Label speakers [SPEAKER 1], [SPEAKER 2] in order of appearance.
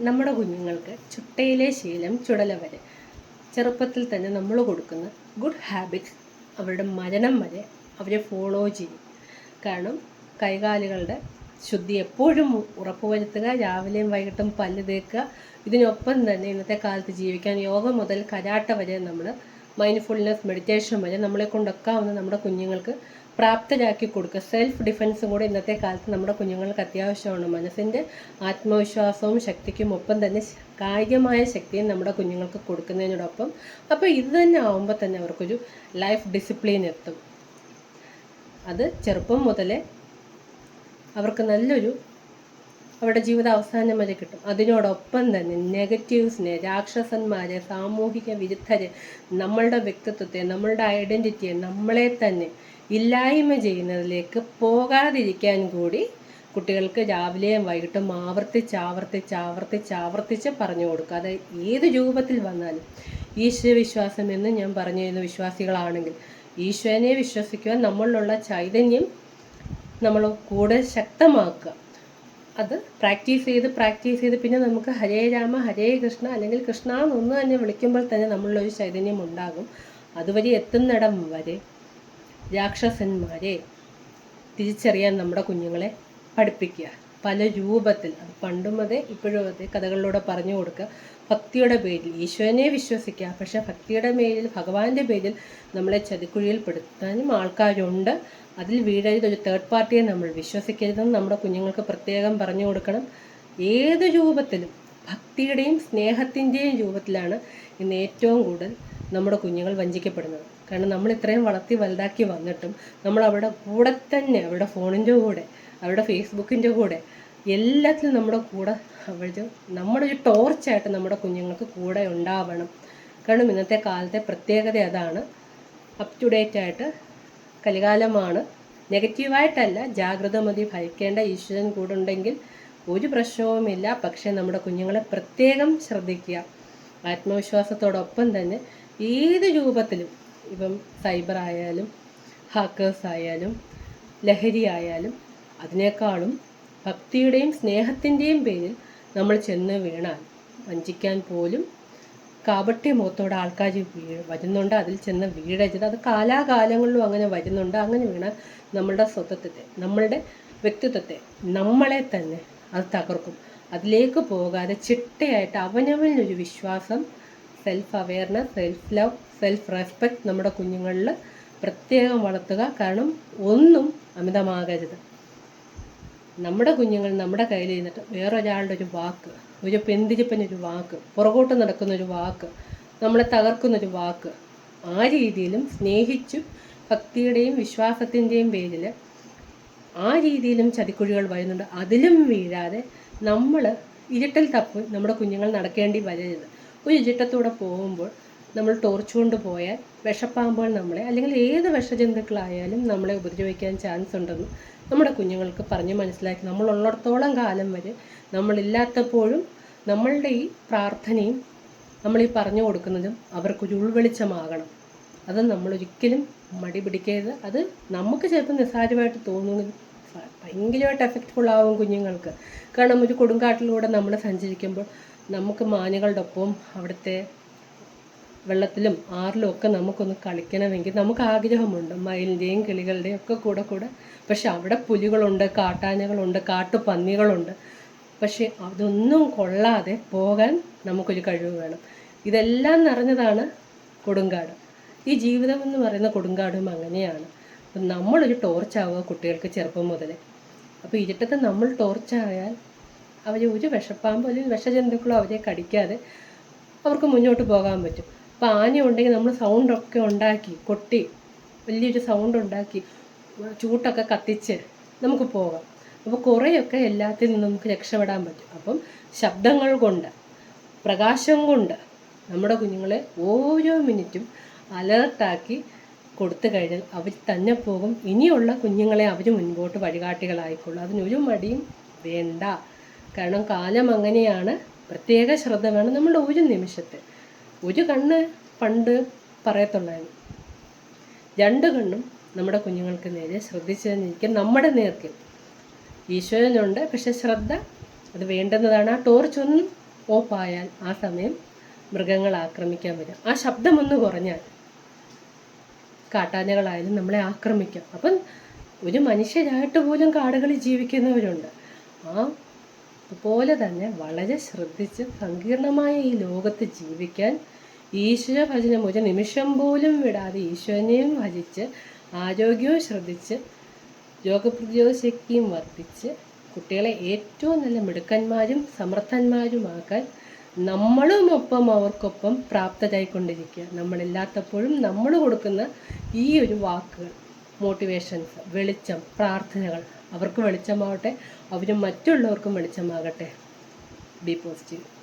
[SPEAKER 1] നമ്മുടെ കുഞ്ഞുങ്ങൾക്ക് ചുട്ടയിലെ ശീലം ചുടല വരെ ചെറുപ്പത്തിൽ തന്നെ നമ്മൾ കൊടുക്കുന്ന ഗുഡ് ഹാബിറ്റ്സ് അവരുടെ മരണം വരെ അവരെ ഫോളോ ചെയ്യും. കാരണം കൈകാലുകളുടെ ശുദ്ധി എപ്പോഴും ഉറപ്പുവരുത്തുക രാവിലെയും വൈകിട്ടും പല്ല് തേക്കുക ഇതിനൊപ്പം തന്നെ ഇന്നത്തെ കാലത്ത് ജീവിക്കാൻ യോഗ മുതൽ കരാട്ട വരെ നമ്മൾ മൈൻഡ്ഫുൾനെസ് മെഡിറ്റേഷൻ വരെ നമ്മളെ കൊണ്ടൊക്കാവുന്ന നമ്മുടെ കുഞ്ഞുങ്ങൾക്ക് പ്രാപ്തരാക്കി കൊടുക്കുക. സെൽഫ് ഡിഫെൻസും കൂടെ ഇന്നത്തെ കാലത്ത് നമ്മുടെ കുഞ്ഞുങ്ങൾക്ക് അത്യാവശ്യമാണ്. മനസ്സിന്റെ ആത്മവിശ്വാസവും ശക്തിക്കും ഒപ്പം തന്നെ കായികമായ ശക്തിയും നമ്മുടെ കുഞ്ഞുങ്ങൾക്ക് കൊടുക്കുന്നതിനോടൊപ്പം. അപ്പോൾ ഇത് തന്നെ ആവുമ്പോൾ തന്നെ അവർക്കൊരു ലൈഫ് ഡിസിപ്ലിൻ എത്തും. അത് ചെറുപ്പം മുതലേ അവർക്ക് നല്ലൊരു അവരുടെ ജീവിത അവസാനം വരെ കിട്ടും. അതിനോടൊപ്പം തന്നെ നെഗറ്റീവ്സിനെ രാക്ഷസന്മാരെ സാമൂഹിക വിരുദ്ധരെ നമ്മളുടെ വ്യക്തിത്വത്തെ നമ്മളുടെ ഐഡന്റിറ്റിയെ നമ്മളെ തന്നെ ഇല്ലായ്മ ചെയ്യുന്നതിലേക്ക് പോകാതിരിക്കാൻ കൂടി കുട്ടികൾക്ക് രാവിലെയും വൈകിട്ടും ആവർത്തിച്ച് ആവർത്തിച്ച് ആവർത്തിച്ച് ആവർത്തിച്ച് പറഞ്ഞു കൊടുക്കുക. അത് ഏത് രൂപത്തിൽ വന്നാലും. ഈശ്വരവിശ്വാസം എന്ന് ഞാൻ പറഞ്ഞു തരുന്ന വിശ്വാസികളാണെങ്കിൽ. ഈശ്വരനെ വിശ്വസിക്കുവാൻ നമ്മളിലുള്ള ചൈതന്യം നമ്മൾ കൂടുതൽ ശക്തമാക്കുക. അത് പ്രാക്ടീസ് ചെയ്ത് പ്രാക്ടീസ് ചെയ്ത് പിന്നെ നമുക്ക് ഹരേ രാമ ഹരേ കൃഷ്ണ അല്ലെങ്കിൽ കൃഷ്ണ എന്നൊന്ന് തന്നെ വിളിക്കുമ്പോൾ തന്നെ നമ്മളിലൊരു ചൈതന്യം ഉണ്ടാകും. അതുവരെ എത്തുന്നിടം വരെ രാക്ഷസന്മാരെ തിരിച്ചറിയാൻ നമ്മുടെ കുഞ്ഞുങ്ങളെ പഠിപ്പിക്കുക. പല രൂപത്തിൽ അത് പണ്ടും അതെ ഇപ്പോഴും അതെ കഥകളിലൂടെ പറഞ്ഞു കൊടുക്കുക. ഭക്തിയുടെ പേരിൽ ഈശ്വരനെ വിശ്വസിക്കുക. പക്ഷേ ഭക്തിയുടെ പേരിൽ ഭഗവാന്റെ പേരിൽ നമ്മളെ ചതിക്കുഴിയിൽ പെടുത്താനും ആൾക്കാരുണ്ട്. അതിൽ വീഴരുത്. ഒരു തേർഡ് പാർട്ടിയെ നമ്മൾ വിശ്വസിക്കരുതെന്ന് നമ്മുടെ കുഞ്ഞുങ്ങൾക്ക് പ്രത്യേകം പറഞ്ഞു കൊടുക്കണം. ഏത് രൂപത്തിലും ഭക്തിയുടെയും സ്നേഹത്തിന്റെയും രൂപത്തിലാണ് ഇന്ന് ഏറ്റവും കൂടുതൽ നമ്മുടെ കുഞ്ഞുങ്ങൾ വഞ്ചിക്കപ്പെടുന്നത്. കാരണം നമ്മൾ ഇത്രയും വളർത്തി വലുതാക്കി വന്നിട്ടും നമ്മൾ അവരുടെ കൂടെ തന്നെ അവരുടെ ഫോണിന്റെ കൂടെ അവരുടെ ഫേസ്ബുക്കിന്റെ കൂടെ എല്ലാത്തിലും നമ്മുടെ കൂടെ അവർ നമ്മുടെ ഒരു ടോർച്ചായിട്ട് നമ്മുടെ കുഞ്ഞുങ്ങൾക്ക് കൂടെ ഉണ്ടാവണം. കാരണം ഇന്നത്തെ കാലത്തെ പ്രത്യേകത അതാണ്. അപ് ടു ഡേറ്റ് ആയിട്ട് കലികാലമാണ്. നെഗറ്റീവായിട്ടല്ല ജാഗ്രത മതി ഭയക്കേണ്ട ഈശ്വരൻ കൂടെ ഉണ്ടെങ്കിൽ ഒരു പ്രശ്നവുമില്ല. പക്ഷേ നമ്മുടെ കുഞ്ഞുങ്ങളെ പ്രത്യേകം ശ്രദ്ധിക്കുക. ആത്മവിശ്വാസത്തോടൊപ്പം തന്നെ ഏത് രൂപത്തിലും ഇപ്പം സൈബർ ആയാലും ഹാക്കേഴ്സ് ആയാലും ലഹരി ആയാലും അതിനേക്കാളും ഭക്തിയുടെയും സ്നേഹത്തിന്റെയും പേരിൽ നമ്മൾ ചെന്ന് വീണാൽ വഞ്ചിക്കാൻ പോലും കാപട്യ മുഖത്തോടെ ആൾക്കാർ വരുന്നുണ്ട് അതിൽ ചെന്ന് വീഴരുത്. അത് കാലാകാലങ്ങളിലും അങ്ങനെ വരുന്നുണ്ട്. അങ്ങനെ വീണാൽ നമ്മളുടെ സ്വത്വത്തെ നമ്മളുടെ വ്യക്തിത്വത്തെ നമ്മളെ തന്നെ അത് തകർക്കും. അതിലേക്ക് പോകാതെ ചിട്ടയായിട്ട് അവനവനിലൊരു വിശ്വാസം self awareness self love self respect നമ്മുടെ കുഞ്ഞുങ്ങളിൽ പ്രത്യേകം വളർത്തുക. കാരണം ഒന്നും അമിതമാകരുത്. നമ്മുടെ കുഞ്ഞുങ്ങൾ നമ്മുടെ കയ്യിൽ ഇരുന്നിട്ട് വേറൊരാളുടെ ഒരു വാക്ക് ഒരു പെന്തിരിപ്പനൊരു വാക്ക് പുറകോട്ട് നടക്കുന്ന ഒരു വാക്ക് നമ്മളെ തകർക്കുന്നൊരു വാക്ക് ആ രീതിയിലും സ്നേഹിച്ചും ഭക്തിയുടെയും വിശ്വാസത്തിന്റെയും പേരിൽ ആ രീതിയിലും ചതിക്കുഴികൾ വരുന്നുണ്ട്. അതിലും വീഴാതെ നമ്മൾ ഇരുട്ടിൽ തപ്പ് നമ്മുടെ കുഞ്ഞുങ്ങൾ നടക്കേണ്ടി വരരുത്. ഒരു ഇരുട്ടത്തൂടെ പോകുമ്പോൾ നമ്മൾ ടോർച്ച് കൊണ്ട് പോയാൽ വിഷപ്പാമ്പുകൾ നമ്മളെ അല്ലെങ്കിൽ ഏത് വിഷജന്തുക്കളായാലും നമ്മളെ ഉപദ്രവിക്കാൻ ചാൻസ് ഉണ്ടെന്ന് നമ്മുടെ കുഞ്ഞുങ്ങൾക്ക് പറഞ്ഞ് മനസ്സിലാക്കി. നമ്മളുള്ളിടത്തോളം കാലം വരെ നമ്മളില്ലാത്തപ്പോഴും നമ്മളുടെ ഈ പ്രാർത്ഥനയും നമ്മൾ ഈ പറഞ്ഞു കൊടുക്കുന്നതും അവർക്കൊരു ഉൾവെളിച്ചമാകണം. അത് നമ്മളൊരിക്കലും മടി പിടിക്കരുത്. അത് നമുക്ക് ചിലപ്പോൾ നിസ്സാരമായിട്ട് തോന്നുന്നത് ഭയങ്കരമായിട്ട് എഫക്റ്റ്ഫുൾ ആവും കുഞ്ഞുങ്ങൾക്ക്. കാരണം ഒരു കൊടുങ്കാട്ടിലൂടെ നമ്മൾ സഞ്ചരിക്കുമ്പോൾ നമുക്ക് മാനുകളുടെ ഒപ്പം അവിടുത്തെ വെള്ളത്തിലും ആറിലും ഒക്കെ നമുക്കൊന്ന് കളിക്കണമെങ്കിൽ നമുക്ക് ആഗ്രഹമുണ്ട്. മയിലിന്റെയും കിളികളുടെയും ഒക്കെ കൂടെ കൂടെ. പക്ഷെ അവിടെ പുലികളുണ്ട് കാട്ടാനകളുണ്ട് കാട്ടുപന്നികളുണ്ട്. പക്ഷെ അതൊന്നും കൊള്ളാതെ പോകാൻ നമുക്കൊരു കഴിവ് വേണം. ഇതെല്ലാം നിറഞ്ഞതാണ് കൊടുങ്കാട്. ഈ ജീവിതം എന്ന് പറയുന്ന കൊടുങ്കാടും അങ്ങനെയാണ്. അപ്പം നമ്മളൊരു ടോർച്ചാവുക കുട്ടികൾക്ക് ചെറുപ്പം മുതലേ. അപ്പോൾ ഇരുട്ടത്ത് നമ്മൾ ടോർച്ചായാൽ അവർ ഒരു വിഷപ്പാമ്പോ അല്ലെങ്കിൽ വിഷജന്തുക്കളോ അവരെ കടിക്കാതെ അവർക്ക് മുന്നോട്ട് പോകാൻ പറ്റും. അപ്പോൾ ആന ഉണ്ടെങ്കിൽ നമ്മൾ സൗണ്ടൊക്കെ ഉണ്ടാക്കി കൊട്ടി വലിയൊരു സൗണ്ട് ഉണ്ടാക്കി ചൂട്ടൊക്കെ കത്തിച്ച് നമുക്ക് പോകാം. അപ്പോൾ കുറേയൊക്കെ എല്ലാത്തിൽ നിന്നും നമുക്ക് രക്ഷപ്പെടാൻ പറ്റും. അപ്പം ശബ്ദങ്ങൾ കൊണ്ട് പ്രകാശം കൊണ്ട് നമ്മുടെ കുഞ്ഞുങ്ങളെ ഓരോ മിനിറ്റും അലേർട്ടാക്കി കൊടുത്തു കഴിഞ്ഞാൽ അവർ തന്നെ പോകും. ഇനിയുള്ള കുഞ്ഞുങ്ങളെ അവർ മുൻപോട്ട് വഴികാട്ടികളായിക്കൊള്ളും. അതിനൊരു മടിയും വേണ്ട. കാരണം കാലം അങ്ങനെയാണ്. പ്രത്യേക ശ്രദ്ധ വേണം. നമ്മുടെ ഒരു നിമിഷത്തെ ഒരു കണ്ണ് പണ്ട് പറയത്തുള്ളായിരുന്നു. രണ്ട് കണ്ണും നമ്മുടെ കുഞ്ഞുങ്ങൾക്ക് നേരെ ശ്രദ്ധിച്ചു തന്നിരിക്കും നമ്മുടെ നേർക്ക് ഈശ്വരനുണ്ട്. പക്ഷെ ശ്രദ്ധ അത് വേണ്ടുന്നതാണ്. ആ ടോർച്ച് ഒന്നും ഓഫായാൽ ആ സമയം മൃഗങ്ങൾ ആക്രമിക്കാൻ വരും. ആ ശബ്ദമൊന്ന് കുറഞ്ഞാൽ കാട്ടാനകളായാലും നമ്മളെ ആക്രമിക്കാം. അപ്പം ഒരു മനുഷ്യരായിട്ട് പോലും കാടുകളിൽ ജീവിക്കുന്നവരുണ്ട്. ആ അതുപോലെ തന്നെ വളരെ ശ്രദ്ധിച്ച് സങ്കീർണമായ ഈ ലോകത്ത് ജീവിക്കാൻ ഈശ്വര ഭജനം ഒരു നിമിഷം പോലും വിടാതെ ഈശ്വരനെയും ഭജിച്ച് ആരോഗ്യവും ശ്രദ്ധിച്ച് രോഗപ്രതിരോധ ശക്തിയും വർദ്ധിച്ച് കുട്ടികളെ ഏറ്റവും നല്ല മിടുക്കന്മാരും സമർത്ഥന്മാരുമാക്കാൻ നമ്മളും ഒപ്പം അവർക്കൊപ്പം പ്രാപ്തരായിക്കൊണ്ടിരിക്കുക. നമ്മളില്ലാത്തപ്പോഴും നമ്മൾ കൊടുക്കുന്ന ഈ ഒരു വാക്കുകൾ മോട്ടിവേഷൻസ് വെളിച്ചം പ്രാർത്ഥനകൾ അവർക്ക് വെളിച്ചമാവട്ടെ അവരും മറ്റുള്ളവർക്കും വെളിച്ചമാകട്ടെ. B positive